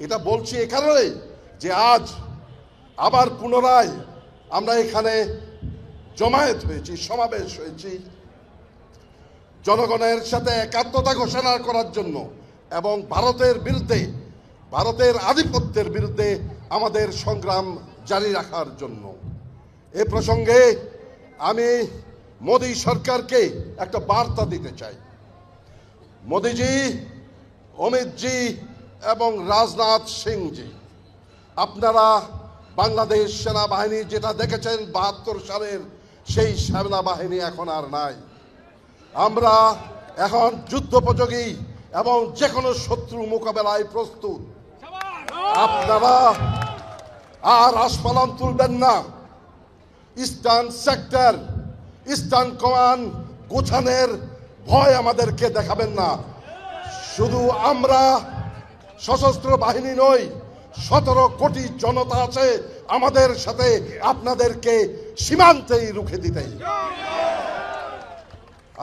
এটা বলছি এ কারণে যে আজ আবার পুনরায় আমরা এখানে জমায়েত হয়েছি, সমাবেশ হয়েছি। জনগণের সাথে একাত্মতা ঘোষণা করার জন্য এবং ভারতের বিরুদ্ধে, ভারতের আধিপত্যের বিরুদ্ধে আমাদের সংগ্রাম জারি রাখার জন্য। এ প্রসঙ্গে আমি মোদী সরকারকে একটা বার্তা দিতে চাই। মোদিজি, অমিতজি এবং রাজনাথ সিংজি। আপনারা বাংলাদেশ সেনাবাহিনী যেটা দেখেছেন বাহাত্তর সালের সেই সেনাবাহিনী এখন আর নাই। আমরা এখন যুদ্ধোপযোগী এবং যে কোনো শত্রু মোকাবেলায় প্রস্তুত। আপনারা আর আসফালন তুলবেন না। ইস্টার্ন সেক্টর, ইস্টার্ন কমান্ড গোছানের ভয় আমাদেরকে দেখাবেন না। শুধু আমরা সশস্ত্র বাহিনী নই সতেরো কোটি জনতা আছে আমাদের সাথে, আপনাদেরকে সীমান্তেই রুখে দিতে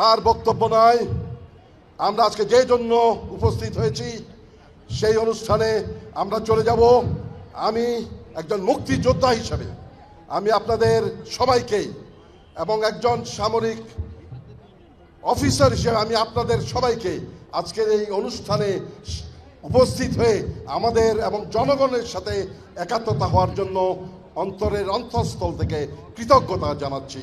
আর বক্তব্য নয় আমরা আজকে যে জন্য উপস্থিত হয়েছি, সেই অনুষ্ঠানে আমরা চলে যাব। আমি একজন মুক্তিযোদ্ধা হিসাবে, আমি আপনাদের সবাইকেই এবং একজন সামরিক অফিসার হিসেবে আমি আপনাদের সবাইকে আজকের এই অনুষ্ঠানে উপস্থিত হয়ে আমাদের এবং জনগণের সাথে একাত্মতা হওয়ার জন্য অন্তরের অন্তঃস্থল থেকে কৃতজ্ঞতা জানাচ্ছি।